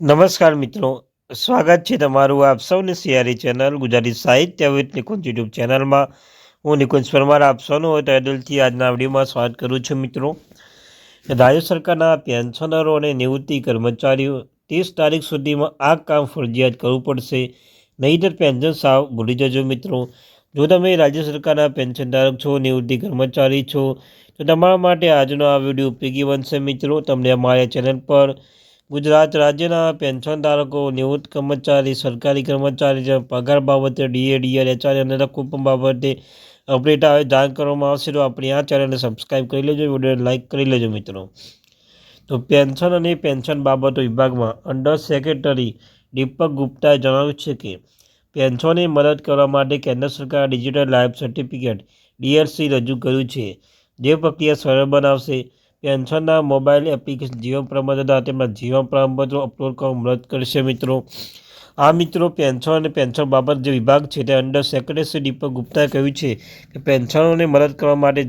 નમસ્કાર મિત્રો, સ્વાગત છે તમારું આપ સૌની સિયારી ચેનલ, ગુજરાતી સાહિત્ય વિથ નિકુંજ યુટ્યુબ ચેનલમાં. હું નિકુંજ પરમાર, આપ સૌનો હોય તો દિલથી આજના વિડીયોમાં સ્વાગત કરું છું મિત્રો. રાજ્ય સરકારના પેન્શનરો અને નિવૃત્તિ કર્મચારીઓ ત્રીસ તારીખ સુધીમાં આ કામ ફરજિયાત કરવું પડશે. નહીંતર પેન્શન સાવ ભૂલી જજો મિત્રો. જો તમે રાજ્ય સરકારના પેન્શનધારક છો, નિવૃત્તિ કર્મચારી છો, તો તમારા માટે આજનો આ વીડિયો ઉપયોગી બનશે મિત્રો. તમને અમારા ચેનલ પર ગુજરાત રાજ્યના પેન્શનધારકો નિવૃત્ત કર્મચારી, સરકારી કર્મચારી પગાર બાબતે ડીએ ડીએલ એચઆર અને રકમ બાબતે અપડેટ આવે જાણ કરવામાં આવશે. તો આપણી આ ચેનલને સબસ્ક્રાઈબ કરી લેજો વીડિયો લાઇક કરી લેજો મિત્રો. તો પેન્શન અને પેન્શન બાબતો વિભાગમાં અંડર સેક્રેટરી દીપક ગુપ્તાએ જણાવ્યું છે કે, પેન્શનની મદદ કરવા માટે કેન્દ્ર સરકાર ડિજિટલ લાઈફ સર્ટિફિકેટ ડીએલસી રજૂ કર્યું છે. જે પ્રક્રિયા સરળ બનાવશે. પેન્શનના મોબાઈલ એપ્લિકેશન જીવન પ્રમાણપત્ર તેમના જીવન પ્રમાણપત્રો અપલોડ કરવા મદદ કરશે મિત્રો. આ મિત્રો પેન્શન અને પેન્શન બાબત જે વિભાગ છે તે અંડર સેક્રેટરી દીપક ગુપ્તાએ કહ્યું છે કે પેન્શનોને મદદ કરવા માટે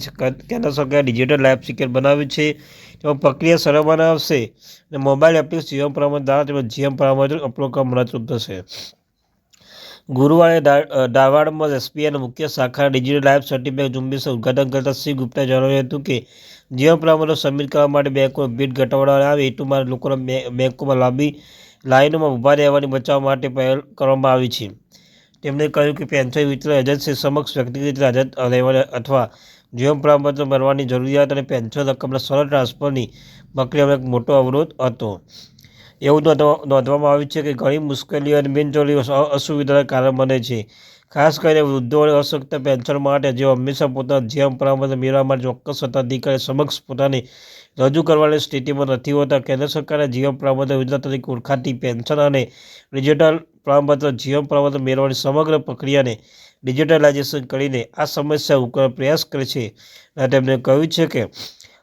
કેન્દ્ર સરકારે ડિજિટલ લાઈફ સિક્યોર બનાવ્યું છે. તેમાં પ્રક્રિયા સરળ બનાવશે અને મોબાઈલ એપ્લિકેશન જીવન પ્રમાણ દ્વારા તેમજ જીવન પ્રમાણપત્ર અપલોડ કરવા મદદરૂપ થશે. ગુરુવારે ધારવાડમાં એસબીઆઈના મુખ્ય શાખા ડિજિટલ લાઈફ સર્ટિફિકેટ ઝુંબેશનું ઉદઘાટન કરતા શ્રી ગુપ્તાએ જણાવ્યું હતું કે, જીવન પ્રમાણપત્રો સબમિટ કરવા માટે બેંકોમાં ભીડ ઘટાડવામાં આવે હેતુમાં લોકોને બેંકોમાં લાંબી લાઈનોમાં ઊભા રહેવાની બચાવવા માટે પહેલ કરવામાં આવી છે. તેમણે કહ્યું કે પેન્શન વિતરણ એજન્સી સમક્ષ વ્યક્તિગત હાજર રહેવાની અથવા જીવન પ્રમાણપત્ર ભરવાની જરૂરિયાત અને પેન્શન રકમના સરળ ટ્રાન્સફરની પ્રક્રિયામાં એક મોટો અવરોધ હતો. એવું નોંધવામાં આવ્યું છે કે ઘણી મુશ્કેલીઓ અને બિનજરૂરી અસુવિધાના કારણ બને છે. ખાસ કરીને વૃદ્ધો અને અશક્ત પેન્શન માટે જેઓ હંમેશા પોતાના જીવન પરામર્શ મેળવવા માટે ચોક્કસ સત્તાધિકારી સમક્ષ પોતાની રજૂ કરવાની સ્થિતિમાં નથી હોતા, કેન્દ્ર સરકારે જીવન પ્રમાણપત્ર યોજના તરીકે ઓળખાતી પેન્શન અને ડિજિટલ પ્રમાણપત્ર જીવન પ્રમાણપત્ર મેળવવાની સમગ્ર પ્રક્રિયાને ડિજિટલાઇઝેશન કરીને આ સમસ્યા ઉકેલવાનો પ્રયાસ કરે છે. અને તેમણે કહ્યું છે કે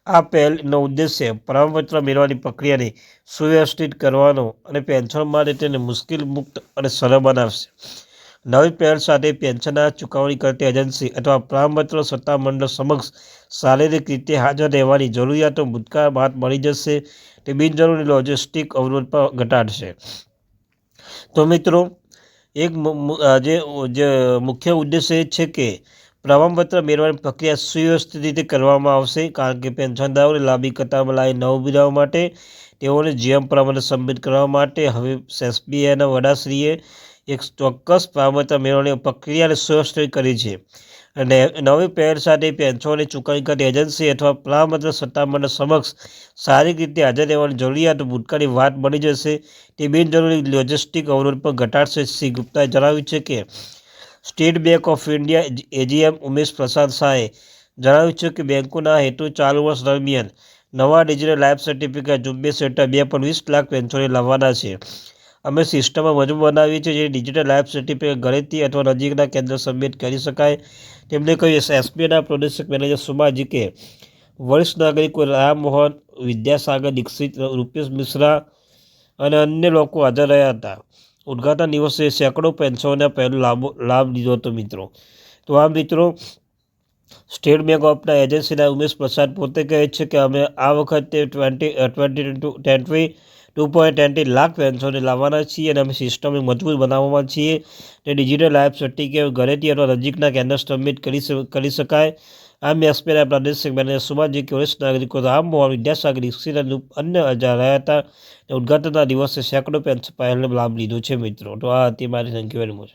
આ પહેલનો ઉદ્દેશ્ય પ્રમાણપત્ર મેળવવાની પ્રક્રિયાને સુવ્યવસ્થિત કરવાનો અને પેન્શન માટે તેને મુશ્કેલ મુક્ત અને સરળ બનાવશે. નવી પહેલ સાથે પેન્શનના ચૂકવણી કરતી એજન્સી અથવા પ્રમાણપત્ર સત્તામંડળ સમક્ષ શારીરિક રીતે હાજર રહેવાની જરૂરિયાતો ભૂતકાળ બાદ મળી જશે તે બિનજરૂરી લોજિસ્ટિક અવરોધ પર ઘટાડશે. તો મિત્રો, એક જે મુખ્ય ઉદ્દેશ્ય એ છે કે પ્રમાણપત્ર મેળવવાની પ્રક્રિયા સુવ્યવસ્થિત રીતે કરવામાં આવશે કારણ કે પેન્શનદારોને લાંબી કતારમાં લાવી ન ઊભી માટે તેઓને જીએમ પ્રમાણે સબમિટ કરવા માટે હવે એસબીઆઈના વડાશ્રીએ એક ચોક્કસ પ્રમાણપત્ર મેળવવાની પ્રક્રિયાને સુવ્યવસ્થિત કરી છે. અને નવી પહેલ સાથે પેન્શનની ચૂકવણી કરતી એજન્સી અથવા પ્રમાણપત્ર સત્તામંડળ સમક્ષ સારી રીતે હાજર રહેવાની જરૂરિયાત ભૂતકાળની વાત બની જશે. તે બિનજરૂરી લોજિસ્ટિક અવરોધ પર ઘટાડશે. શ્રી ગુપ્તાએ જણાવ્યું છે કે State Bank of India AGM Umesh Prasad શાહે જણાવ્યું છે કે બેંકોના હેતુ ચાલુ વર્ષ દરમિયાન નવા ડિજિટલ લાઈફ સર્ટિફિકેટ ઝુંબેશ હેઠળ બે પણ વીસ લાખ પેન્શનને લાવવાના છે. અમે સિસ્ટમો મજબૂત બનાવી છે જે ડિજિટલ લાઈફ સર્ટિફિકેટ ઘરેથી અથવા નજીકના કેન્દ્ર સબમિટ કરી શકાય. તેમણે કહ્યું એસબીઆઈના પ્રોડક્શન મેનેજર સુમાજી કે વરિષ્ઠ નાગરિકો રામમોહન વિદ્યાસાગર, દીક્ષિત રૂપેશ મિશ્રા અને અન્ય લોકો હાજર રહ્યા હતા. ઉદઘાટન દિવસે સેંકડો પેન્શનોને પહેલો લાભ લાભ લીધો હતો મિત્રો. તો આ મિત્રો, સ્ટેટ બેંક ઓફના એજન્સીના ઉમેશ પ્રસાદ પોતે કહે છે કે અમે આ વખતે twenty twenty twenty two point twenty lakh પેન્શનને લાવવાના છીએ અને અમે સિસ્ટમને મજબૂત બનાવવામાં છીએ. તે ડિજિટલ લાઈફ સર્ટિફિકેટ ઘરેથી અથવા નજીકના કેન્દ્ર સબમિટ કરી કરી શકાય. આ એસપીના પ્રાદેશિક મેનેજર સુમાજી કે વરિષ્ઠ નાગરિકો રામ મોહન વિદ્યાસાગર દીક્ષિત અન્ય હજાર રહ્યા હતા. ઉદઘાટનના દિવસે સેંકડો પેન્શન પહેલનો લાભ લીધો છે મિત્રો. તો આ હતી મારી થેન્ક યુ વેરી મચ